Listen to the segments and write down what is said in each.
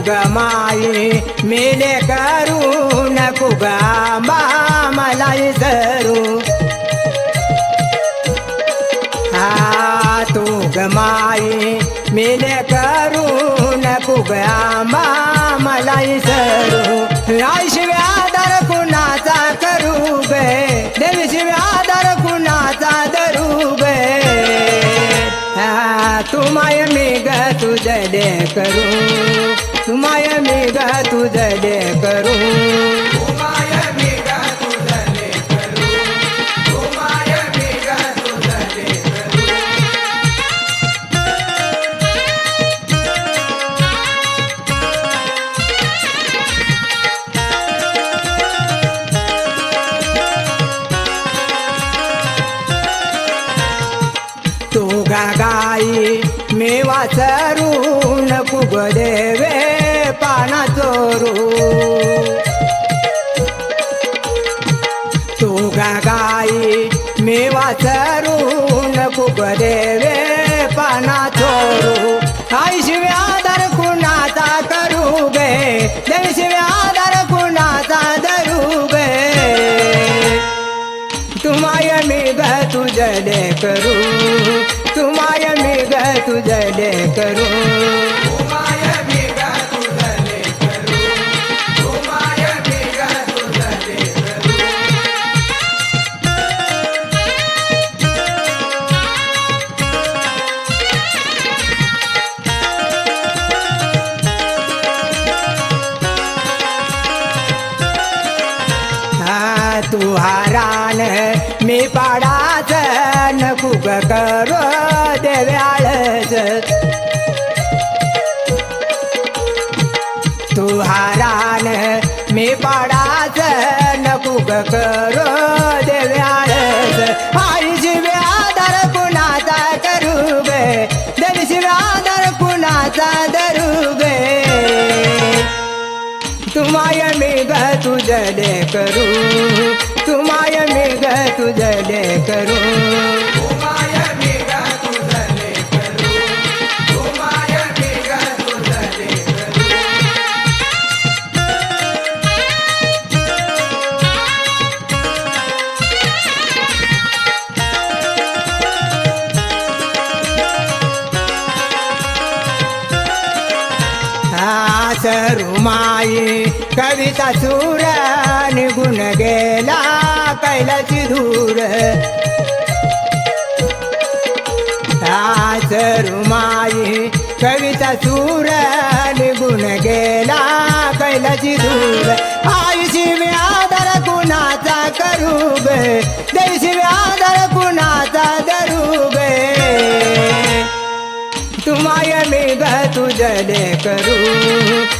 तू गमाई मेले करू नको गांबा मला सरू हा तू गमाई मेले करू नको गांबा मला सरू आई शिव्यादर कुणाचा करू गे देवी शिव्यादर कुणाचा धरू गे हा तुमाय मी ग तुझले करू. माय मी गा तुझले करू. करू गाई मेवा चरून कुग देवे. पाना चोरू तू गाई मी वाचरून कुग देवे पाना चोरू आई शिव्यादर कुणाचा करू गे देवी शिव्यादर कुणाचा धरू गे तुमाय मी ग तुझले करू तुमाय मी ग तुझले करू तू हारान मी पाडाच न ग करो देव्याळच. तू हारान मी पाडाच न ग करो मी ग तुझले करू तुम्हाय मी ग तुझले करू आई. कविता सूर निघून गेला कैलाची धूर आज रुमाई. कविता सूर निघून गेला कैलाची धूर आईशी व्यादर कुणाचा करू गे देशी व्यादर कुणाचा धरू गे मी ग तुझले करू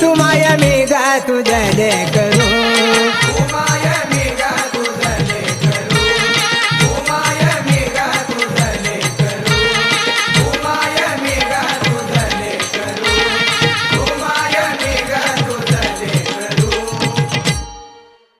तुम्हाला मी गा तुझ्या करू